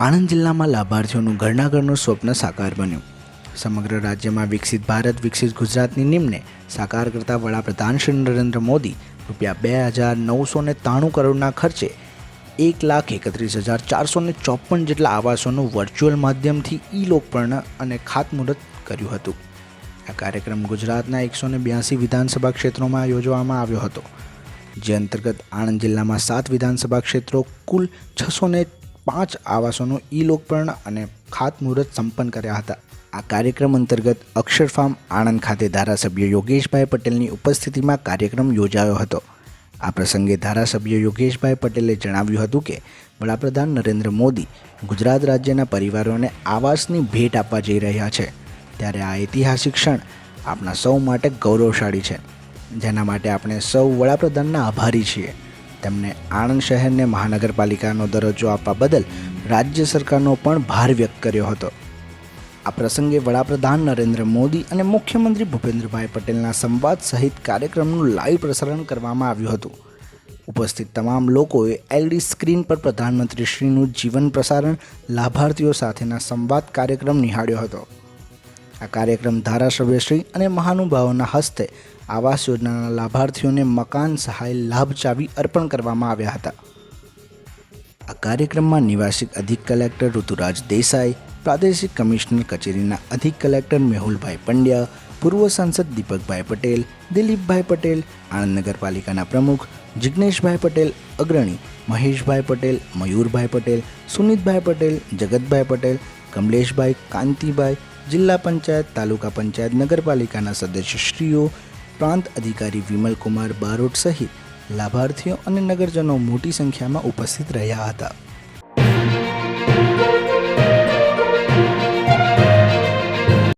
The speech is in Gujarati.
આણંદ જિલ્લામાં લાભાર્થીઓનું ઘરના ઘરનું સ્વપ્ન સાકાર બન્યું. સમગ્ર રાજ્યમાં વિકસિત ભારત, વિકસિત ગુજરાતની નિમને સાકાર કરતા વડાપ્રધાન શ્રી નરેન્દ્ર મોદી રૂપિયા બે હજાર નવસો ને ત્રાણું કરોડના ખર્ચે એક લાખ એકત્રીસ હજાર ચારસો ને ચોપન જેટલા આવાસોનું વર્ચ્યુઅલ માધ્યમથી ઈ લોકપર્ણ અને ખાતમુહૂર્ત કર્યું હતું. આ કાર્યક્રમ ગુજરાતના એકસો ને બ્યાસી વિધાનસભા ક્ષેત્રોમાં યોજવામાં આવ્યો હતો. જે અંતર્ગત આણંદ જિલ્લામાં સાત વિધાનસભા ક્ષેત્રો કુલ છસો ને પાંચ આવાસોનું ઈ લોકપર્ણ અને ખાતમુહૂર્ત સંપન્ન કર્યા હતા. આ કાર્યક્રમ અંતર્ગત અક્ષર ફાર્મ આણંદ ખાતે ધારાસભ્ય યોગેશભાઈ પટેલની ઉપસ્થિતિમાં કાર્યક્રમ યોજાયો હતો. આ પ્રસંગે ધારાસભ્ય યોગેશભાઈ પટેલે જણાવ્યું હતું કે, વડાપ્રધાન નરેન્દ્ર મોદી ગુજરાત રાજ્યના પરિવારોને આવાસની ભેટ આપવા જઈ રહ્યા છે. ત્યારે આ ઐતિહાસિક ક્ષણ આપણા સૌ માટે ગૌરવશાળી છે. જેના માટે આપણે સૌ વડાપ્રધાનના આભારી છીએ. તેમણે આણંદ શહેરને મહાનગરપાલિકાનો દરજ્જો આપવા બદલ રાજ્ય સરકારનો પણ ભાર વ્યક્ત કર્યો હતો. આ પ્રસંગે વડાપ્રધાન નરેન્દ્ર મોદી અને મુખ્યમંત્રી ભૂપેન્દ્રભાઈ પટેલના સંવાદ સહિત કાર્યક્રમનું લાઈવ પ્રસારણ કરવામાં આવ્યું હતું. ઉપસ્થિત તમામ લોકોએ એલડી સ્ક્રીન પર પ્રધાનમંત્રીશ્રીનું જીવન પ્રસારણ, લાભાર્થીઓ સાથેના સંવાદ કાર્યક્રમ નિહાળ્યો હતો. આ કાર્યક્રમ ધારાસભ્યશ્રી અને મહાનુભાવોના હસ્તે આવાસ યોજનાના લાભાર્થીઓને મકાન સહાય લાભ ચાવી અર્પણ કરવામાં આવ્યા હતા. આ કાર્યક્રમમાં નિવાસિક અધિક કલેક્ટર ઋતુરાજ દેસાઈ, પ્રાદેશિક કમિશનર કચેરીના અધિક કલેક્ટર મેહુલભાઈ પંડ્યા, પૂર્વ સાંસદ દીપકભાઈ પટેલ, દિલીપભાઈ પટેલ, આણંદ નગરપાલિકાના પ્રમુખ જિજ્ઞેશભાઈ પટેલ, અગ્રણી મહેશભાઈ પટેલ, મયુરભાઈ પટેલ, સુનિતભાઈ પટેલ, જગતભાઈ પટેલ, કમલેશભાઈ કાંતિભાઈ, જિલ્લા પંચાયત, તાલુકા પંચાયત, નગરપાલિકાના સદસ્યશ્રીઓ પ્રાંત અધિકારી વિમલકુમાર બારોટ સહિત લાભાર્થીઓ અને નગરજનો મોટી સંખ્યામાં ઉપસ્થિત રહ્યા હતા.